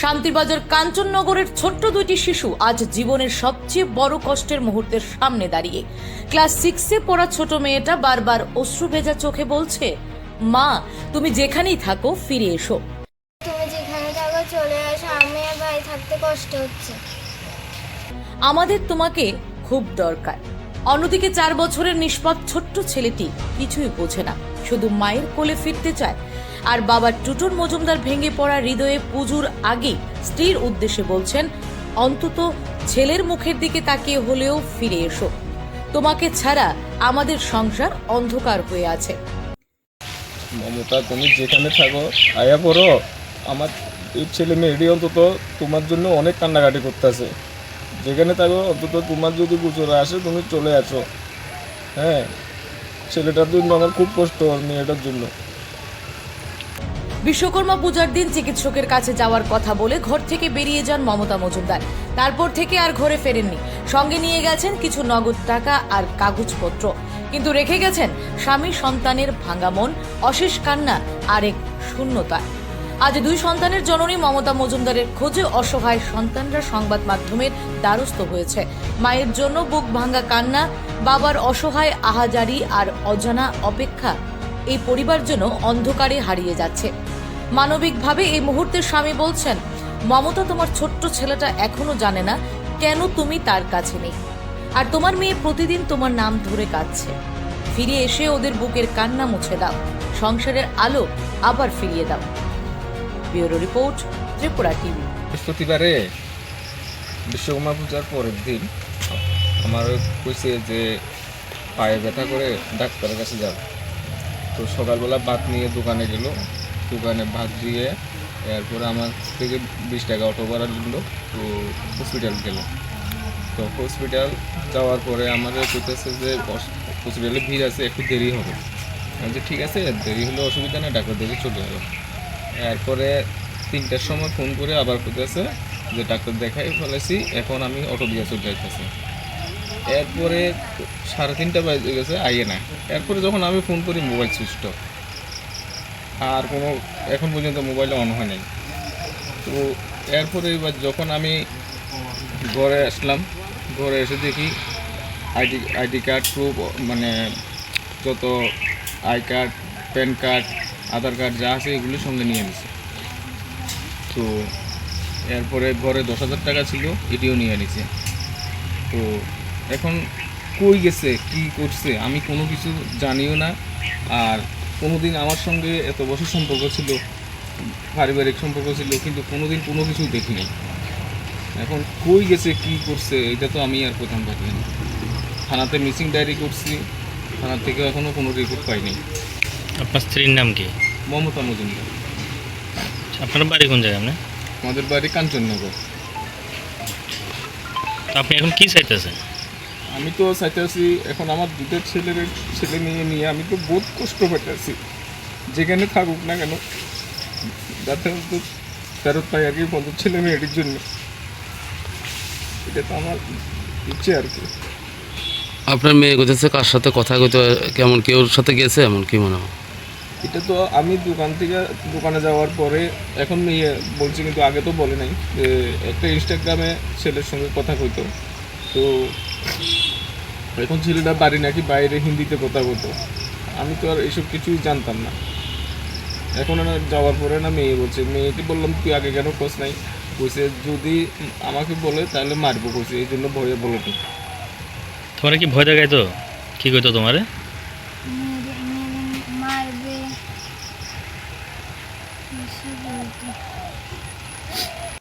শান্তিবাজার কাঞ্চননগরের ছোট্ট দুইটি শিশু আজ জীবনের সবচেয়ে বড় কষ্টের মুহূর্তের সামনে দাঁড়িয়ে। ক্লাস সিক্সে পড়া ছোট মেয়েটা বারবার অশ্রু ভেজা চোখে বলছে মা তুমি যেখানেই থাকো ফিরে এসো। তুমি যেখানে থাকো চলে আসো আমি আর থাকতে কষ্ট হচ্ছে। আমাদের তোমাকে খুব দরকার। অন্যদিকে চার বছরের নিষ্পাপ ছোট্ট ছেলেটি কিছুই বোঝে না। শুধু মায়ের কোলে ফিরতে চায়। আর বাবা টুটুর মজুমদার ভেঙে পড়া হৃদয়ে পুজোর আগেই স্ত্রীর উদ্দেশ্যে বলছেন, অন্তত ছেলের মুখের দিকে তাকিয়ে হলেও ফিরে এসো। তোমাকে ছাড়া আমাদের সংসার অন্ধকার হয়ে আছে। মমতা, তুমি যেখানে থাকো, আয়া পড়ো। আমার এই ছেলে মেয়েটি অন্তত তোমার জন্য অনেক কান্নাকাটি করতেছে। যেখানে থাকো, অন্তত তোমার যদি গুজরে আসে, তুমি চলে আসো। হ্যাঁ ছেলেটার জন্য আমার খুব কষ্ট মেয়েটার জন্য। বিশ্বকর্মা পূজার দিন চিকিৎসকের কাছে যাওয়ার কথা বলে ঘর থেকে বেরিয়ে যান মমতা মজুমদার। তারপর থেকে আর ঘরে ফেরেননি। সঙ্গে নিয়ে গেছেন কিছু নগদ টাকা আর কাগজপত্র। কিন্তু রেখে গেছেন স্বামী সন্তানের ভাঙা মন, অশেষ কান্না আর এক শূন্যতা। আজ দুই সন্তানের জননী মমতা মজুমদারের খোঁজে অসহায় সন্তানরা সংবাদ মাধ্যমের দ্বারস্থ হয়েছে। মায়ের জন্য বুক ভাঙা কান্না, বাবার অসহায় আহাজারি আর অজানা অপেক্ষা এই পরিবার যেন অন্ধকারে হারিয়ে যাচ্ছে। মানবিকভাবে এই মুহূর্তে স্বামী বলছেন, মমতা, তোমার ছোট্ট ছেলেটা এখনও জানে না কেন তুমি তার কাছে নেই। আর তোমার মেয়ে প্রতিদিন তোমার নাম ধরে কাঁদছে। ফিরে এসে ওদের বুকের কান্না মুছে দাও। সংসারের আলো আবার ফিরিয়ে দাও। Bureau report, Tripura TV. বৃহস্পতিবারে বিশ্বকর্মা পূজার পরের দিন আমার কইছে যে পায়ে ব্যথা করে ডাক্তারের কাছে যাব। তো সকালবেলা ভাত নিয়ে দোকানে গেল। দোকানে ভাত দিয়ে এরপরে আমার থেকে বিশ টাকা অটো ভাড়া দিল তো হসপিটাল গেল তো হসপিটাল যাওয়ার পরে আমাদের কইতেছে যে হসপিটালে ভিড় আছে, একটু দেরি হবে। আমি যে ঠিক আছে, দেরি হলে অসুবিধা নেই, ডাক্তার দেখে চলে যাবে। এরপরে তিনটার সময় ফোন করে আবার করতেছে যে, ডাক্তার দেখাই ফেলেছি, এখন আমি অটো দিয়ে চলে যাইতেছি। এরপরে সাড়ে তিনটা বাজে গেছে, আইয়ে না এরপরে যখন আমি ফোন করি মোবাইল সুইচ আর কোনো, এখন পর্যন্ত মোবাইলে অন হয় নাই। তো এরপরে এবার যখন আমি ঘরে আসলাম, ঘরে এসে দেখি আইডি আইডি কার্ড প্রুফ মানে যত I card, pan card, Aadhaar card যা আছে এগুলো সঙ্গে নিয়ে নিছে। তো এরপরে ঘরে দশ হাজার টাকা ছিল, এটিও নিয়ে নিছে। তো এখন কই গেছে কি করছে আমি কোনো কিছু জানিও না। আর কোনোদিন আমার সঙ্গে এত বছর সম্পর্ক ছিল পারিবারিক সম্পর্ক ছিল কিন্তু কোনোদিন কোনো কিছু দেখিনি এখন কই গেছে কি করছে এটা তো আমি আর প্রথম পারি না থানাতে মিসিং ডায়েরি করছি থানা থেকে এখনও কোনো রিপোর্ট পাইনি আপনার স্ত্রীর নাম কি? মমতা মজুমদার। আপনার বাড়ি কোন জায়গায় আপনি আমাদের বাড়ি কাঞ্চননগর। আপনি এখন কি চাইতেছেন? আমি তো চাইতেছি এখন আমার দুধের ছেলের ছেলে মেয়ে নিয়ে আমি তো বহুত কষ্ট পেতেছি যেখানে থাকুক না কেন যাতে তো ফেরত পাই আর কি বন্ধু ছেলে মেয়েটির জন্য। এটা তো আমার ইচ্ছে আর কি। আপনার মেয়ে কোথাচ্ছে কার সাথে কথা কইতে কেমন কেউর সাথে গেছে এমন কি মনে হয়? এটা তো আমি দোকান থেকে দোকানে যাওয়ার পরে এখন মেয়ে বলছি কিন্তু আগে তো বলে নাই যে একটা ইনস্টাগ্রামে ছেলের সঙ্গে কথা কইতো। তো এখন ছেলেটা বাড়ি নাকি বাইরে হিন্দিতে কথা বলতো। আমি তো আর এইসব কিছুই জানতাম না। এখন না যাওয়ার পরে না মেয়ে বলছে মেয়েকে বললাম তুই আগে কেন খোঁজ নাই? কইছে যদি আমাকে বলে তাহলে মারবো কইছে এই জন্য ভয়ে বলে তো। তোমার কি ভয় দেখাইতো? কি কইতো তোমারে? মেরে মেরে মারবে